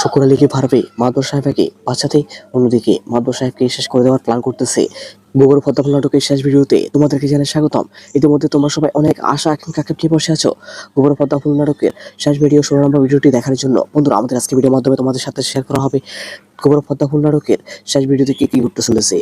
শুকুর আলীকে পারবে মাদর সাহেবকে বাঁচাতে অন্যদিকে সাহেবকে শেষ করে দেওয়ার প্ল্যান করতেছে। গোবর নাটকের শেষ ভিডিওতে তোমাদেরকে জানাই স্বাগতম। ইতিমধ্যে তোমরা সবাই অনেক আশা, আকাঙ্ক্ষা বসে আছো। গোবর নাটকের শেষ ভিডিও ষোলো নম্বর ভিডিওটি দেখার জন্য। বন্ধুরা, আমাদের আজকে ভিডিওর মাধ্যমে তোমাদের সাথে শেয়ার করা হবে গোবর পদ্মাফুল নাটকের শেষ ভিডিওতে কি কি ঘটতে চলেছে।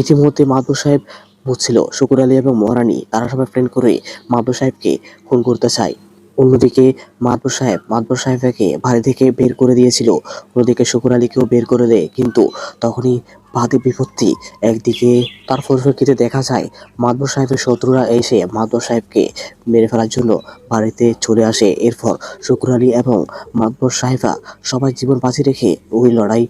ইতিমধ্যে মাদুর সাহেব বুঝছিল শুকুর আলী এবং মহারানী, তারা সবাই ফ্রেন্ড করে মাদুর সাহেবকে খুন করতে চায়। অন্যদিকে মাদবর সাহেব মাদবর সাহেবকে বাড়ি থেকে বের করে দিয়েছিল। অন্যদিকে শুকুর আলীকেও বের করে দেয়। কিন্তু তখনই বাদে বিপত্তি একদিকে তার পরিপ্রেক্ষিতে দেখা যায়, মাদবর সাহেবের শত্রুরা এসে মাদবর সাহেবকে মেরে ফেলার জন্য বাড়িতে চলে আসে। এরপর শুকুর আলী এবং মাদবর সাহেবা সবাই জীবন বাঁচিয়ে রেখে ওই লড়াই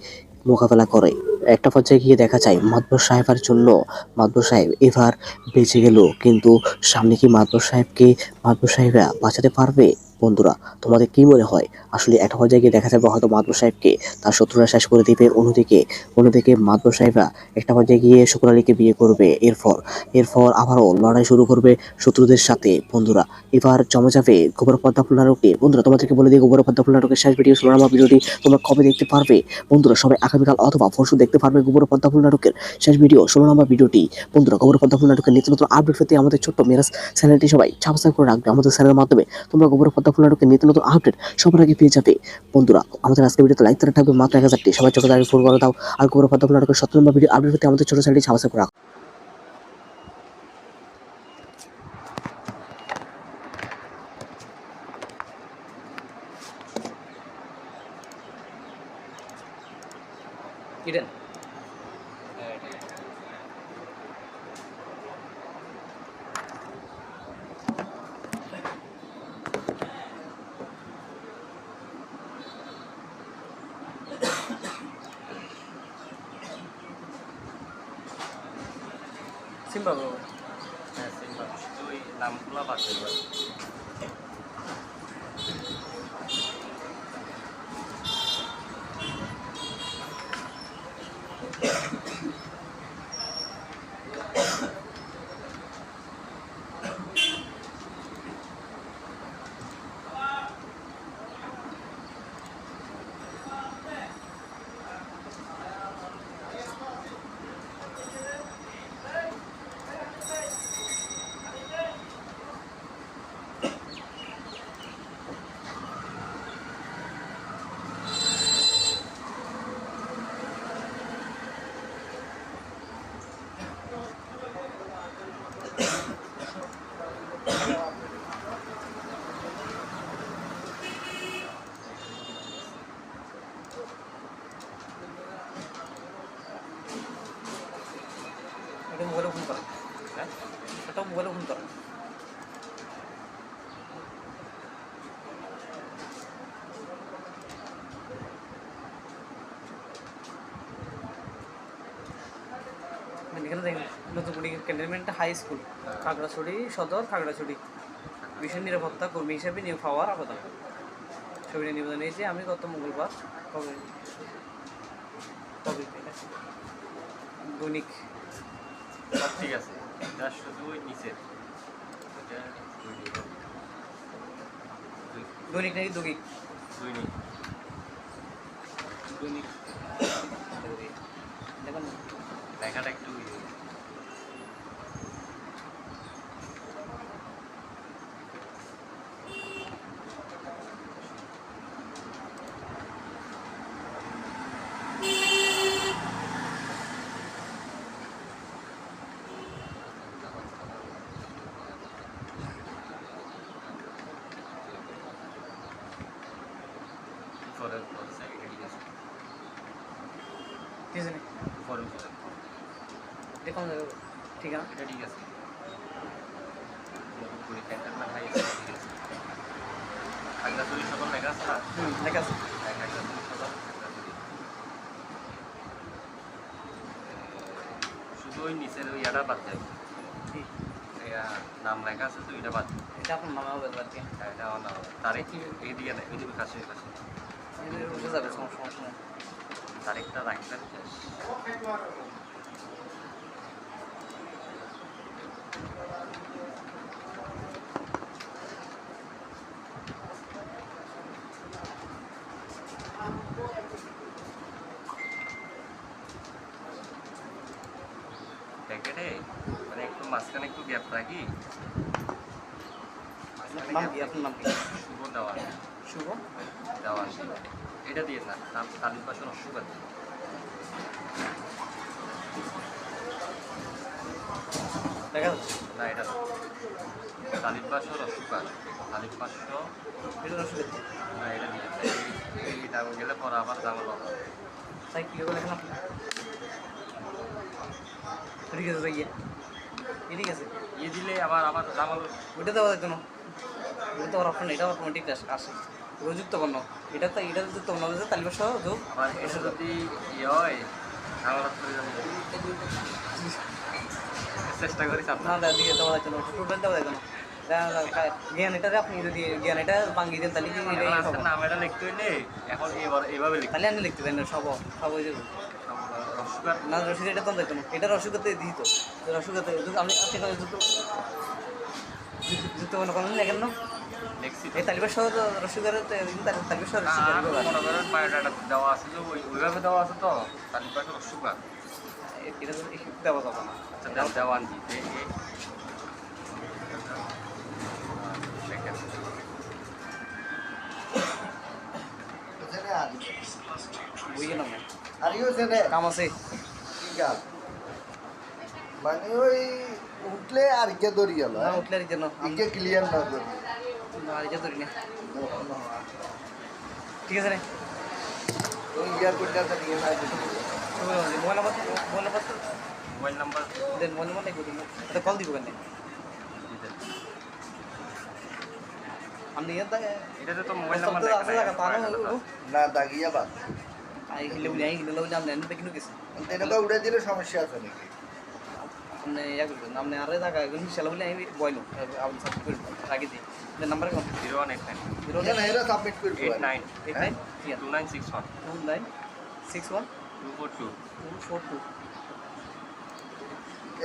মোকাবেলা করে। একটা পর্যায়ে গিয়ে দেখা যায় মাদবর সাহেবের জন্য মাদবর সাহেব এবার বেঁচে গেল। কিন্তু সামনে কি মাদবর সাহেবকে মাদবর সাহেবরা বাঁচাতে পারবে? বন্ধুরা, তোমাদের কি মনে হয়? আসলে একটা পর্যায়ে গিয়ে দেখা যাবে হয়তো মাদবর সাহেবকে তার শত্রুরা শেষ করে দিবে অন্যদিকে? অন্যদিকে মাদবর সাহেবরা একটা পর্যায়ে গিয়ে শুকুর আলীকে বিয়ে করবে। এরপর এরপর আবারও লড়াই শুরু করবে শত্রুদের সাথে। বন্ধুরা, এবার জমে যাবে গোবর পদ্মা ফুল নাটকে বন্ধুরা, তোমাদেরকে বলে দিই গোবর পদ্মা ফুল নাটকের শেষ ভিডিও সোনামা ভিডিওটি তোমরা কবে দেখতে পারবে? বন্ধুরা, সবাই আগামীকাল অথবা পরশু দেখতে পারবে গোবর পদ্মা ফুল নাটকের শেষ ভিডিও নম্বর ভিডিওটি। বন্ধুরা গোবর পদ্মা ফুল নাটকের নিত্য নতুন আপডেট পেতে আমাদের ছোট্ট মেরাজ চ্যানেলটি সবাই সাবস্ক্রাইব করে রাখবে। আমাদের চ্যানেলের মাধ্যমে তোমরা গোবর পদ্মা ফুল নাটকের নিত্য নতুন আপডেট সবার আগে পেয়ে যাবে। বন্ধুরা, আমাদের আজকে ভিডিওতে লাইক তারা থাকবে মাত্র এক হাজারটি সবাই ছোটো দাঁড়িয়ে ফোন করে দাও। আর পদ্মা নাটকের নম্বর ভিডিও আপডেট হতে আমাদের ছোট চ্যানেলটি সাবস্ক্রাইব করে এখানে দেখেন Notunguri cantonment high school Khagrachari Sadar Khagrachari. Mission নিরাপত্তা কর্মী হিসেবে নিয়োগ পাওয়ার আবেদন। ছবিটা নিবেদন এই যে আমি গত মঙ্গলবার কবে কবে দৈনিক। সব ঠিক আছে। দৈনিক। নাকি দুগিক দুই নিট। দৈনিক দেখুন লেখাটা একটু ইয়ে। পরের পর সাইডে ঠিক আছে ঠিক আছে নি? পরের পরের দেখুন ঠিক আছে? এটা ঠিক আছে। খাগড়াছড়ি সকল লেখা আছে না হুম ঠিক আছে। খাগড়াছড়ি শুধু ওই নিচের ওই ইয়াটা বাদ যায় নাম লেখা আছে তো এটা বাদ এটা আপনার নামে হবে কি। হ্যাঁ, এটা আমার নাম তারিখ এইদিকে নেই ওইদিকে কাছে কাছে এটা উঠে যাবে সমস্যা সমস্যা তারিখটা রাখবেন শেষ প্যাকেটে মানে একটু মাঝখানে একটু গ্যাপ রাখি মাঝখানে নাম gap কি আপনার নাম কি শুভ দেওয়ান শুভ দেওয়ান এটা দিয়ে না নাম তালিম পাশে অসুবিধা দিই দেখা যাচ্ছে না এটা তালিম পাশে অসুবিধা তালিম পাশে এটা অসুবিধা না এটা দিয়ে এই দাম গেলে পরে আবার দাম হবে তাই কী করে লেখেন আপনি ঠিক আছে ঠিক আছে। ইয়ে দিলে আবার আবার দাম ওইটা দেওয়া যেত না। ওটা তো অপশন এটা অটোমেটিক আসে ওগুলো যুক্ত করণ এটা তো এটা যুক্ত করণ হচ্ছে তালিকা সহ যোগ আবার এটা যদি ইয়ে হয় আমার চেষ্টা করি না দেওয়া দিকে দেওয়া যেত না টোটাল দেওয়া যেত না। জ্ঞান এটারে আপনি যদি জ্ঞান এটা ভাঙিয়ে দেন তাহলে কি। নাম এটা লিখতে হইলে এখন এবার এইভাবে লিখতে তাহলে আপনি লিখতে দেন সব সব ওই যে রসুগার না রসিদ এটা তো দেখুন এটা রসিকতে দিত রসিকতে আপনি আপনি কোনো যুক্ত যুক্ত মনে করেন না লিখছি এই তালিবার সহ রসিকের তালিবার সহ মনে করেন বায়োডাটা দেওয়া আছে যে ওইভাবে দেওয়া আছে তো তালিম পাশে এটা তো দেওয়া যাবে না। আচ্ছা দেও দেওয়ান দিতে না আর ইউ কাম আছে। কি কাজ মানে ওই উঠলে আর কে দড়ি গেল না উঠলে আর জন্য ইকে ক্লিয়ার না দড়ি আর না। ঠিক আছে রে। ওই ইয়ার কোনটা তো নিয়ে না mobile number mobile number mobile number. দেন মোবাইল নাম্বার এটা কল দিব কেন? আপনি এটা তো মোবাইল নাম্বার না না দাগিয়া বাদ। আই হিলে বলি আই হিলে বলি আপনি এনে কিনু গেছে তেনেকুৱা উড়ে দিলে সমস্যা আছে নাকি? আপনি ইয়া করবেন আপনি আরে জায়গা এগুলো হিসালে বলি আমি বইলো আপনি সাবমিট করবেন রাখি দিই। নাম্বার কোন zero one eight nine. Zero না এরা সাবমিট করব eight nine. Eight nine? Two nine six one two nine six one two four two two four two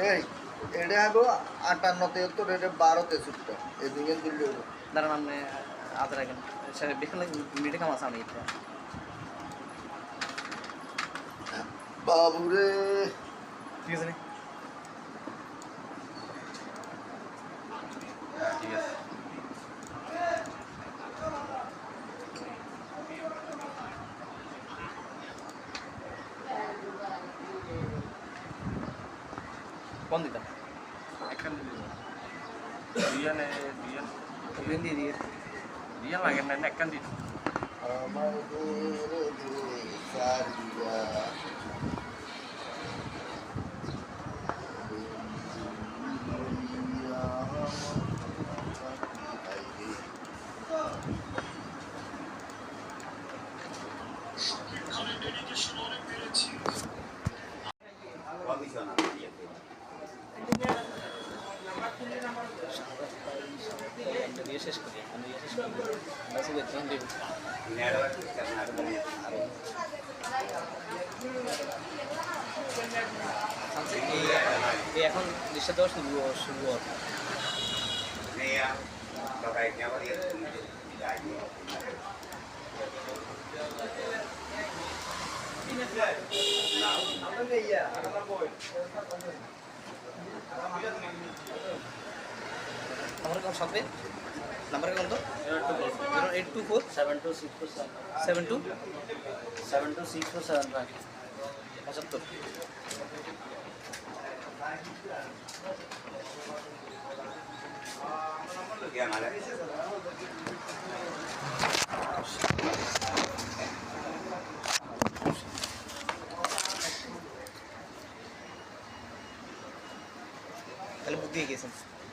এই এটা আগো আটান্ন তেহত্তর এটা বারো তেষট্টি। দুজন দাঁড়ান আপনি আধার রাখেন। সেটা বেশি আমি। এটা বাবুরে। ঠিক আছে রে ঠিক আছে। কোন দিতাম একটা দুইয়ানে দুইয়ান ওগুলো দিয়ে দিয়ে দুইয়ান লাগে না একটা দিন আমাদের দিয়ে শেষ করি আমি দিয়ে শেষ করি বাসে দেখছিলাম দেব আচ্ছা এই এই এখন দৃশ্য দেওয়া শুরু শুরু হবে আমার কোন সাথে নাম্বার কোন তো zero eight two four seven two six four seven seven two seven two six four seven five পঁচাত্তর তাহলে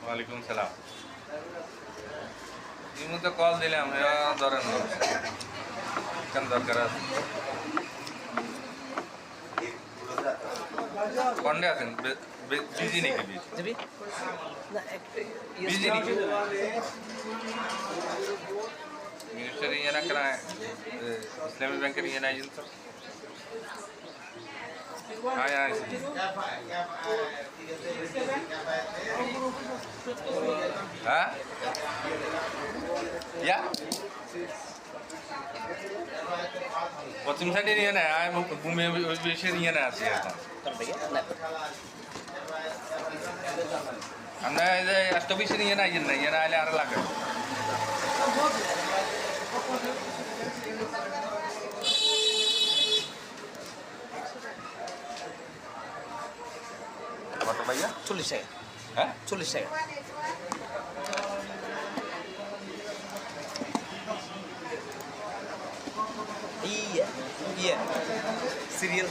ওয়ালাইকুম সালাম এই মুহূর্তে কল দিলাম এরা ধরেন না কেন দরকার আছে? কন্ডে আছেন বিজি নাকি বিজি যাবি না এক- ইয়ে বিজি নাকি মিনিস্টার ইয়ে না কেন ইসলামী ব্যাংকের ইয়ে নাই তো আয় আয় হ্যাঁ ইয়া পশ্চিম সাইডে নিয়ে নেয় আমি ভূমি বেশি নিয়ে নেয় আছি এখন আমরা এই যে একশো বিশে নিয়ে নেয় না ইয়ে না হলে আরও লাগে কত ভাইয়া চল্লিশ টাকা হ্যাঁ চল্লিশ টাকা ইয়ে ইয়ে সিরিয়াল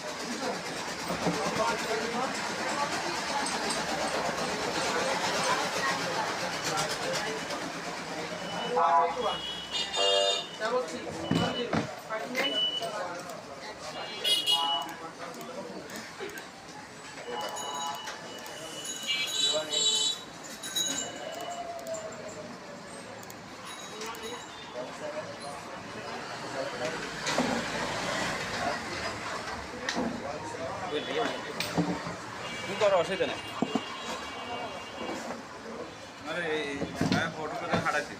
করো অসুবিধা নেই। ফটো করে হারাচ্ছি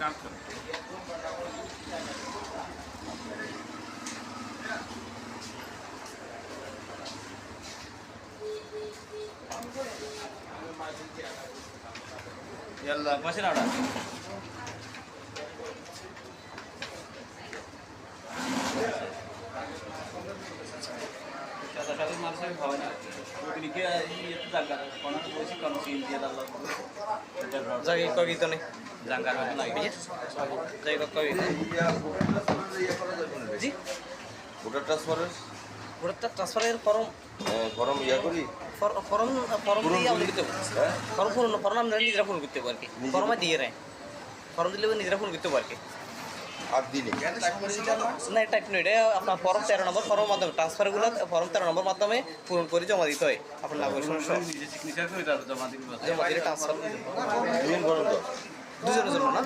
কাজ করো বসে না ওটা সাদা সাদা মানুষ আমি খাওয়াই না একটু জায়গা কোনো বসে কোনো সিন দিয়ে দাও জায়গা কবি তো নেই। জাঙ্গার মতো নাই। জায়গা কবি জি? ভোটার ট্রান্সফারের ওটা ট্রান্সফারের ফর্ম ফর্ম ইয়া করি। ফর্ম ফর্ম দিয়ে আপনি দিতে ফর্ম পূরণ ফর্ম আমরা নিজেরা পূরণ করতে পারি ফর্ম দিয়ে রায়। ফর্ম দিলে নিজেরা পূরণ করতে পারি আর দিনে না টাইপ নয় এটা আপনার ফর্ম তেরো নম্বর ফর্মের মাধ্যমে ট্রান্সফারগুলো ফর্ম তেরো নম্বর মাধ্যমে পূরণ করে জমা দিতে হয়। আপনার নাগরিক সমস্যা জমা দিলে ট্রান্সফার দুজনের জন্য না?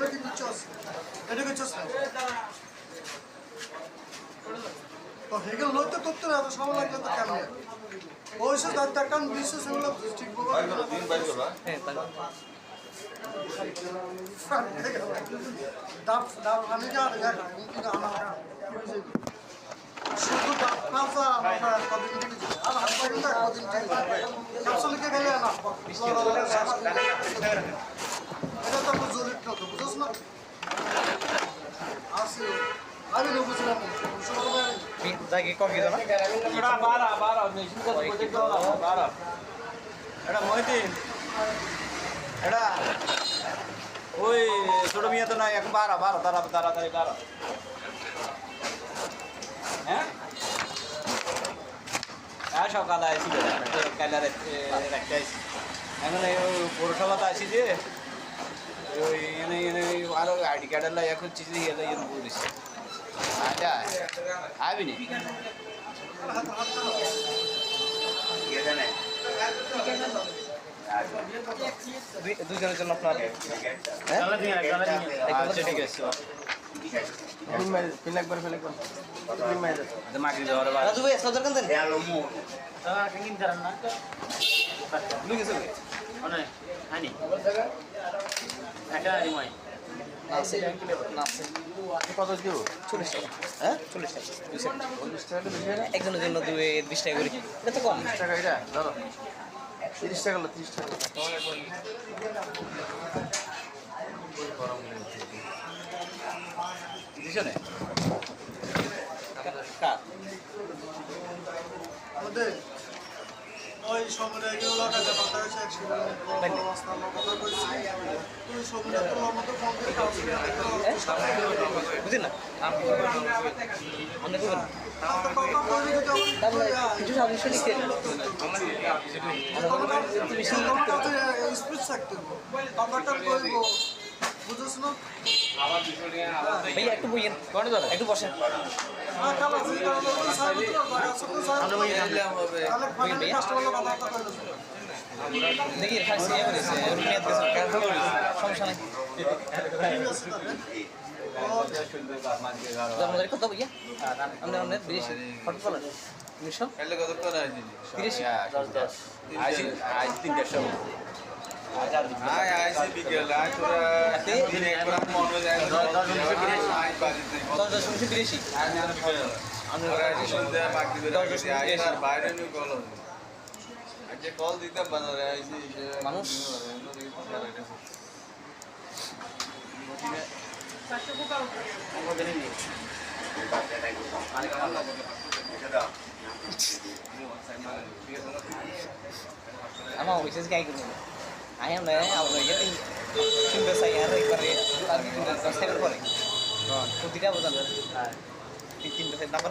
হেগেল লইতে করতে হবে সময় লাগলে তো কেমন ওই সব দেখান বিশ্ব সেগুলো ঠিক হ্যাঁ? হ্যাঁ শুধু ডাব কাঁচা আমরা কদিন থেকে আর হাত পাখি তো কদিন ঠিক হবে ক্যাপসুল লিখে গেলে না এটা তো আমার জরুরি না তো বুঝছ না আসি আমি না বুঝলাম জায়গা কবি না। এটা মহিদিন এটা ওই ছোট মেয়ে তো নাই, এখন বারো বারো তারা তাড়াতাড়ি বারো হ্যাঁ? হ্যাঁ সকালে আসি কালে রাখতে আসি এখন পৌরসভাতে আসি যে, ওই এনে এনে, আরও আইডি কার্ডের এখন চিঠি দিয়ে বলিস আবি নি দুজনের জন্য আপনার আচ্ছা ঠিক আছে। রাজু ভাই একটা দরকার দেন। লুই গেছে ভাই। না, আছে। না, আছে। কত দিও চল্লিশ টাকা। হ্যাঁ চল্লিশ টাকা। দুই সেট। একজনের জন্য দুই বিশ টাকা করে। এটা তো কম। টাকা এটা? ধরো। তিরিশ টাকা হলো তিরিশ টাকা। কার? ওই সমুদ্রে এগুলো লাগাতে হয়েছে অবস্থা আমরা কথা বলছি। তুই মতো ফোন না। যদি তাহলে কিছু সাজেশন লিখতে স্পিচ থাকতে কথাটা বুঝোস না ভাই একটু বইয়েন একটু কত কল আজকে কল দিতে বাজারে আইসি মানুষ। আমার বিশেষ গাই করব। আমি আমরা আমরা ইয়াতে তিনটা চাই আর একবারে আর কি দশ টাকার পরে। প্রতিটা বোঝান। তিন তিনটা নাম্বার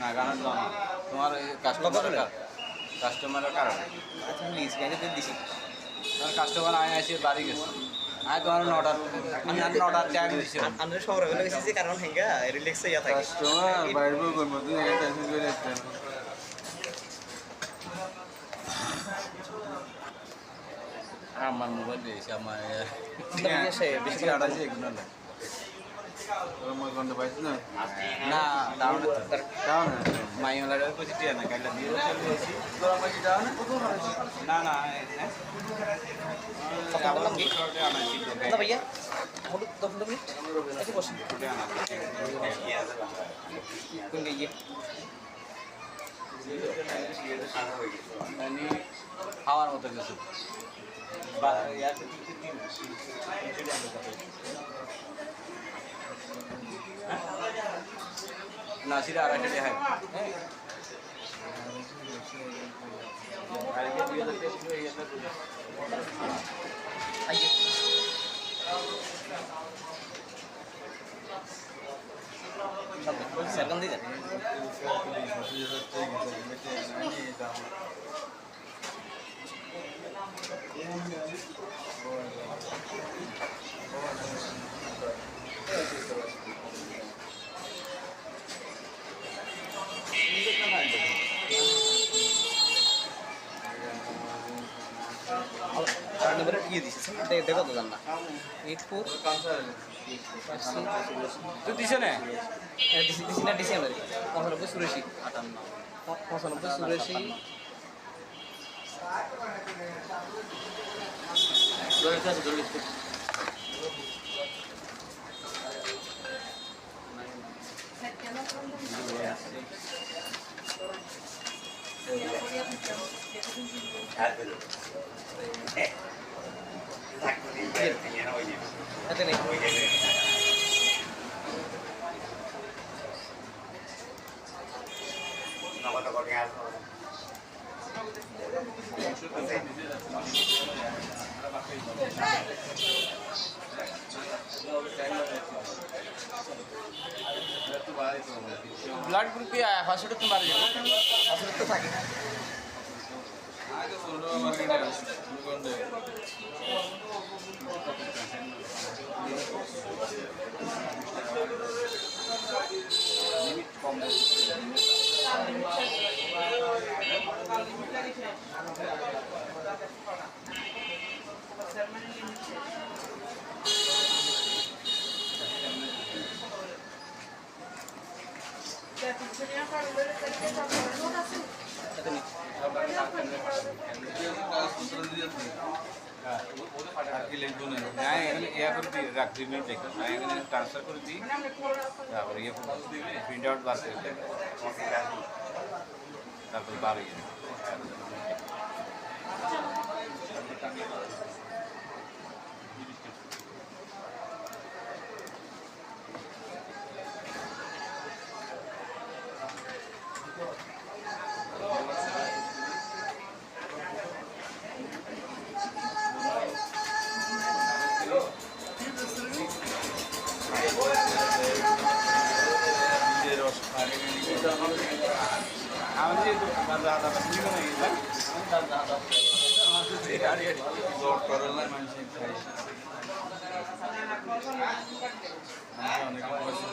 না গানা জানা তোমার কাস্টমার কাস্টমারের কারণে আচ্ছা প্লিজ গাইতে তো দিছি। তোমার কাস্টমার আয় আসে বাড়ি গেছে। আয় তোমার নটার আমি আর নটার টাইম দিছি আমরা সবার হলো গেছি কারণ হেঙ্গা রিল্যাক্স হইয়া থাকে। কাস্টমার বাইরে করব তুই একটা করে একটা আমার মোবাইল দিয়েছি আমার বেশি বেশি এগুলো না কোন গিয়ে মানে খাওয়ার মতো কিছু না সেটা আড়াইশো টাকা হ্যাঁ আইয়ে সেরকম দিয়ে দেন ইয়ে দিছে? দেখো তো জান না এইট ফোর তুই দিছ না? দিছি দিছি না দিছি আমরা পঁচানব্বই চুরাশি আটান্ন। পঁচানব্বই চুরাশি নেই ব্লাড গ্রুপ ফার্স্ট তোমার যাব? আসলে তো থাকে। আগে ছোট মার্কেটে আছে গন্ধে এতে নেই কাগজপত্র দিয়ে আর কি লিখবো না হ্যাঁ এখানে ইয়া করে দিই রাখ দুই মিনিট দেখো হ্যাঁ এখানে ট্রান্সফার করে দিই তারপরে ইয়ে প্রিন্ট আউট বার করে দিই। তারপরে বার হয়ে যাবে অনেকে পছন্দ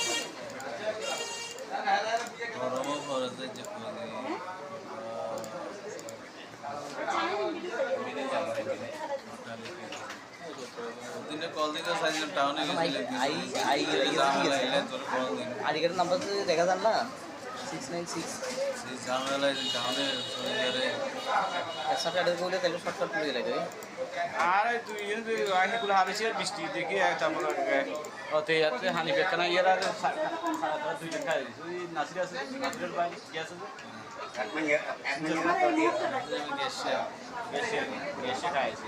এগুলো বাড়বে ওখানে থেকে just খেললে একটা দেন দিনে দিন ঝামেলায় একশো টাকা করলে তাহলে শর্টকাট করে লাগে আরে তুই কিন্তু আহি গুলো হারিয়েছি আর বৃষ্টি দেখি তারপর অতে যাচ্ছে হানি পেট না ইয়ারা দুইজন খাই তুই নাসির আছে নাসিরের ভাই গ্যাস আছে খাইছি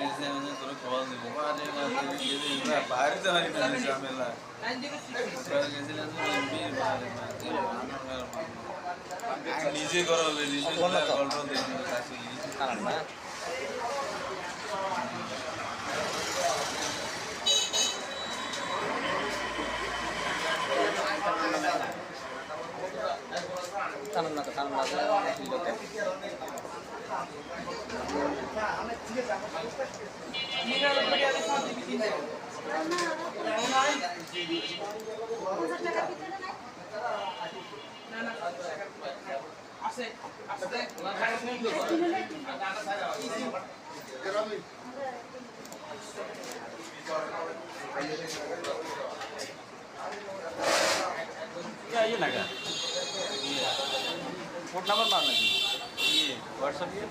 নিজে করো নিজে দেখি কাছে কারণ না কারণ না তো কারণ না क्या ये। लगा फ़ोन नंबर मारना चाहिए। ये व्हाट्सएप ये।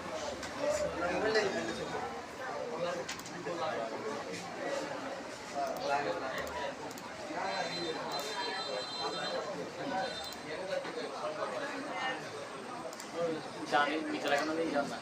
जाने मित्र का नहीं जाना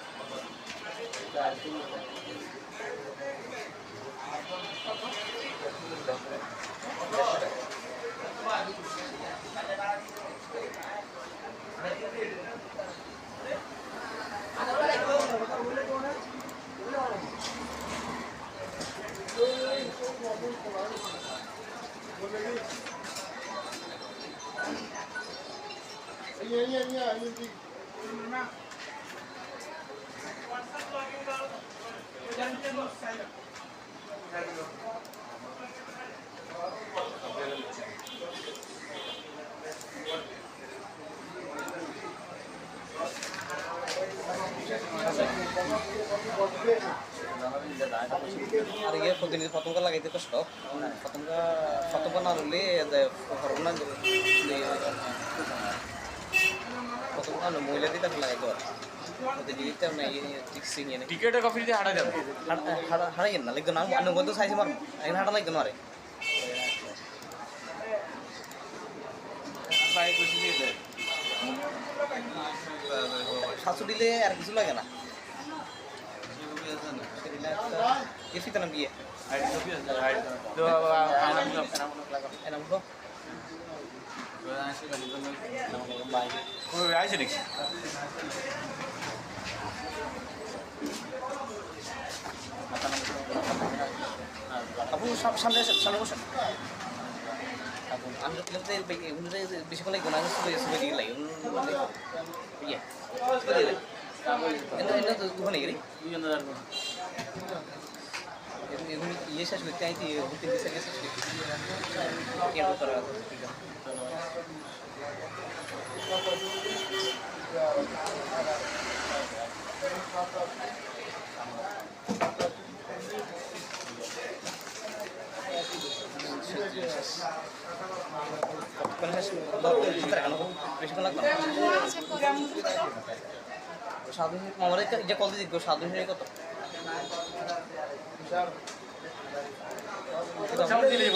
కొనాలి అది ఒక రుణాలు কত ভালো মহিলা দিতে লাগে তো টিকেটের কফিতে হারা যাবে হারা না লাগতো না আমি কত সাইজ মারবো এখন হাঁটা লাগতো না রে শাশু দিলে আর কিছু লাগে না বিয়ে আইছে নাকি আপু সামনে আসেন সামনে বসেন আমি বেশিক্ষণ লাগবে না সবাই সবাই দিকে ये শেষ করতে আইতি তিন দিন শেষ সাধু মামারে যে কল দিয়ে কত? দিলে